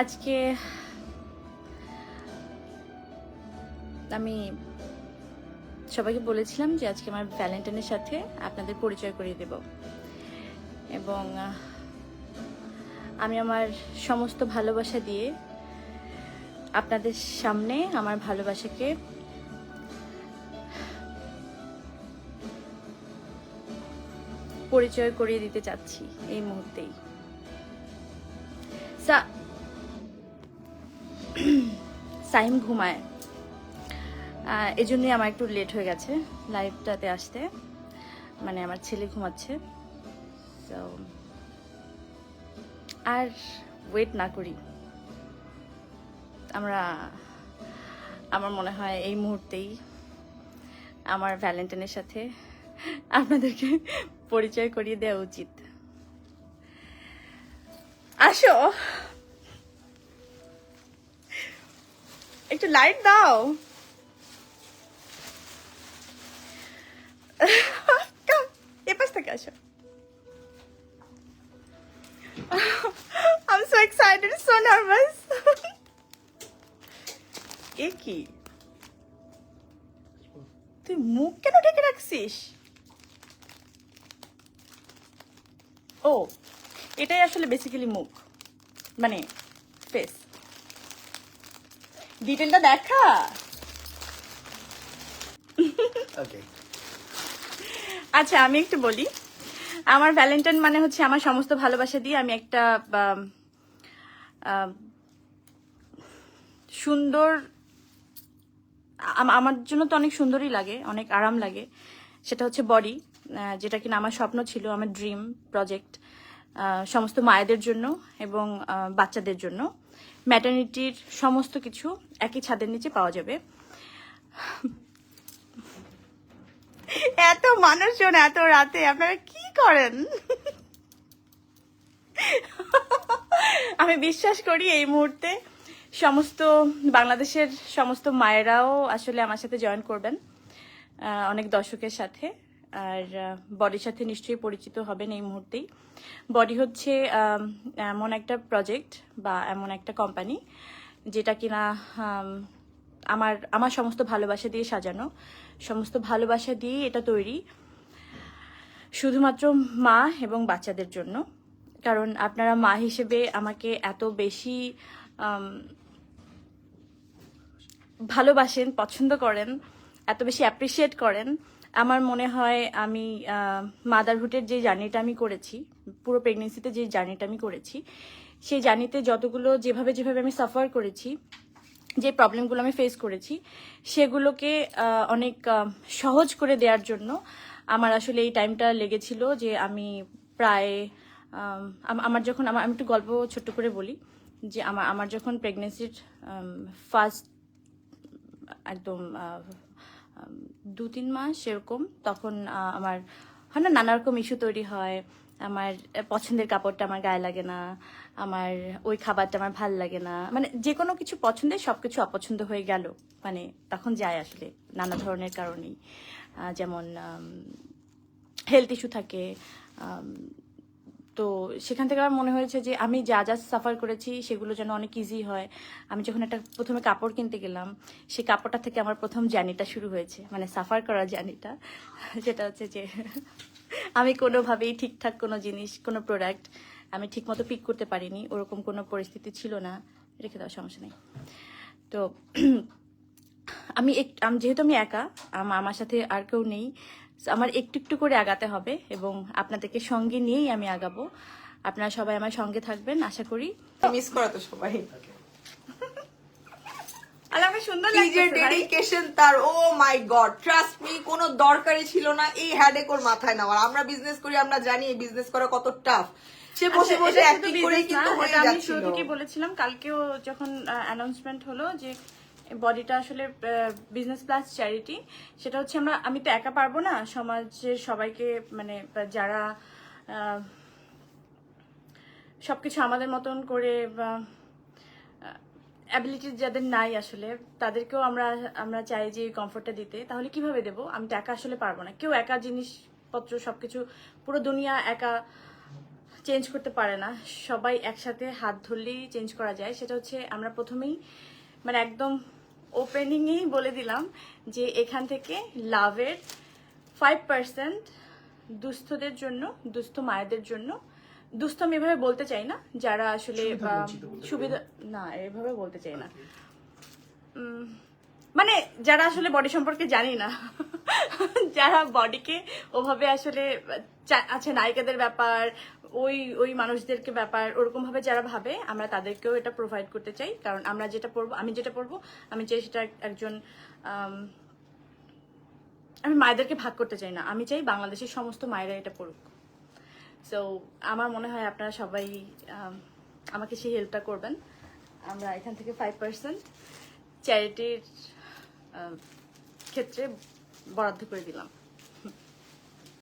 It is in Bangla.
আজকে, আমি সবাইকে বলেছিলাম যে আজকে আমার ভ্যালেন্টাইনের সাথে আপনাদের পরিচয় করিয়ে দেব। এবং, আমি আমার সমস্ত ভালোবাসা দিয়ে আপনাদের সামনে আমার ভালোবাসাকে পরিচয় করিয়ে দিতে চাচ্ছি এই মুহূর্তেই। সাইম ঘুমায়। এই জন্যই আমার একটু লেট হয়ে গেছে লাইভটাতে আসতে। মানে আমার ছেলে ঘুমাচ্ছে। আর ওয়েট না করি। আমরা, আমার মনে হয় এই মুহূর্তেই আমার ভ্যালেন্টাইনের সাথে আপনাদেরকে পরিচয় করিয়ে দেওয়া উচিত। আসো! একটু লাইট দাও। Come, এ পাশ থেকে আসো. এ কি? তুই মুখ কেন ঢেকে রাখছিস? ও এটাই আসলে বেসিক্যালি মুখ। মানে ফেস ডিটেলটা দেখা। আচ্ছা আমি একটু বলি। আমার ভ্যালেন্টাইন মানে হচ্ছে আমার সমস্ত ভালোবাসা দিয়ে আমি একটা সুন্দর আমার জন্য তো অনেক সুন্দরই লাগে অনেক আরাম লাগে। সেটা হচ্ছে বডি যেটা কিনা আমার স্বপ্ন ছিল আমার ড্রিম প্রজেক্ট। সমস্ত মায়েদের জন্য এবং বাচ্চাদের জন্য। ম্যাটার্নিটির সমস্ত কিছু একই ছাদের নিচে পাওয়া যাবে। এত মানুষজন এত রাতে, আপনারা কি করেন? আমি বিশ্বাস করি এই মুহূর্তে সমস্ত বাংলাদেশের সমস্ত মায়েরাও আসলে আমার সাথে জয়েন করবেন অনেক দর্শকের সাথে। আর বডির সাথে নিশ্চয়ই পরিচিত হবেন এই মুহূর্তেই। বডি হচ্ছে এমন একটা প্রজেক্ট বা এমন একটা কোম্পানি যেটা কিনা আম, আমার আমার সমস্ত ভালোবাসা দিয়ে সাজানো। সমস্ত ভালোবাসা দিয়ে এটা তৈরি। শুধুমাত্র মা এবং বাচ্চাদের জন্য। কারণ আপনারা মা হিসেবে আমাকে এত বেশি ভালোবাসেন পছন্দ করেন এত বেশি অ্যাপ্রিসিয়েট করেন। আমার মনে হয় আমি মাদারহুডের যে জার্নিটা আমি করেছি পুরো প্রেগনেন্সিতে যে জার্নিটা আমি করেছি সেই জার্নিতে যতগুলো যেভাবে যেভাবে আমি সাফার করেছি যে প্রবলেমগুলো আমি ফেস করেছি সেগুলোকে অনেক সহজ করে দেওয়ার জন্য আমার আসলে এই টাইমটা লেগেছিল যে আমি প্রায় আম, আম- আমার যখন আমার আমি একটু গল্প ছোট্ট করে বলি যে আমার আমার যখন প্রেগনেন্সির ফার্স্ট একদম দু তিন মাস এরকম তখন আমার হয় না নানা রকম ইস্যু তৈরি হয়। আমার পছন্দের কাপড়টা আমার গায়ে লাগে না। আমার ওই খাবারটা আমার ভালো লাগে না। মানে যে কোনো কিছু পছন্দের সব কিছু অপছন্দ হয়ে গেল। মানে তখন যায় আসলে নানা ধরনের কারণেই। যেমন হেলথ ইস্যু থাকে তো সেখান থেকে আমার মনে হয়েছে যে আমি যা যা সাফার করেছি সেগুলো যেন অনেক ইজি হয়। আমি যখন একটা প্রথমে কাপড় কিনতে গেলাম, সেই কাপড়টা থেকে আমার প্রথম জার্নিটা শুরু হয়েছে মানে সাফার করার জার্নিটা যেটা হচ্ছে যে আমি কোনোভাবেই ঠিকঠাক কোনো জিনিস, কোনো প্রোডাক্ট আমি ঠিকমতো পিক করতে পারিনি, ওরকম কোনো পরিস্থিতি ছিল না। রেখে দেওয়ার সমস্যা নেই। তো আমি এক- যেহেতু আমি একা আমার সাথে আর কেউ নেই আমার একটু একটু করে আগাতে হবে এবং আপনাদেরকে সঙ্গে নিয়েই আমি আগাবো। আপনারা সবাই আমার সঙ্গে থাকবেন আশা করি। মিস করা তো সবাই। সুন্দর লাগছে ডেডিকেশন তার oh my god trust me কোনো দরকারই ছিল না এই হ্যাডেক ওর মাথায় নেওয়ার। আমরা বিজনেস করি আমরা জানি বিজনেস করা কত টাফ সে বসে আচ্ছা, বসে এটা অ্যাক্টিং শুধু করে কিন্তু হয়ে এটা আমি শুরু থেকেই বলেছিলাম কালকেও যখন অ্যানাউন্সমেন্ট হলো যে বডিটা আসলে বিজনেস প্লাস চ্যারিটি সেটা হচ্ছে আমরা আমি তো একা পারব না সমাজের সবাইকে মানে যারা আহ, সবকিছু আমাদের মতন করে অ্যাবিলিটি যাদের নাই আসলে তাদেরকেও আমরা আমরা চাই যে কমফোর্টটা দিতে। তাহলে কীভাবে দেব? আমি তো একা আসলে পারব না। কেউ একা জিনিসপত্র সবকিছু পুরো দুনিয়া একা চেঞ্জ করতে পারে না। সবাই একসাথে হাত ধরলেই চেঞ্জ করা যায়। সেটা হচ্ছে আমরা প্রথমেই মানে একদম ওপেনিংয়েই বলে দিলাম যে এখান থেকে লাভের ফাইভ পার্সেন্ট দুস্থদের জন্য দুস্থ মায়েদের জন্য। দুস্থ আমি এভাবে বলতে চাই না যারা আসলে সুবিধা না এভাবে বলতে চাই না। মানে যারা আসলে বডি সম্পর্কে জানি না যারা বডিকে ওভাবে আসলে চা- আচ্ছা নায়িকাদের ব্যাপার ওই ওই মানুষদেরকে ব্যাপার ওরকম ভাবে যারা ভাবে, আমরা তাদেরকেও এটা প্রোভাইড করতে চাই। কারণ আমরা যেটা পড়ব, আমি যেটা পড়ব, আমি চাই সেটা একজন, আমি মায়েদেরকে ভাগ করতে চাই না। আমি চাই বাংলাদেশের সমস্ত মায়েরা এটা পড়ুক। সো আমার মনে হয় আপনারা সবাই আমাকে সেই হেল্পটা করবেন। আমরা এখান থেকে ফাইভ পার্সেন্ট চ্যারিটির ক্ষেত্রে বরাদ্দ করে দিলাম।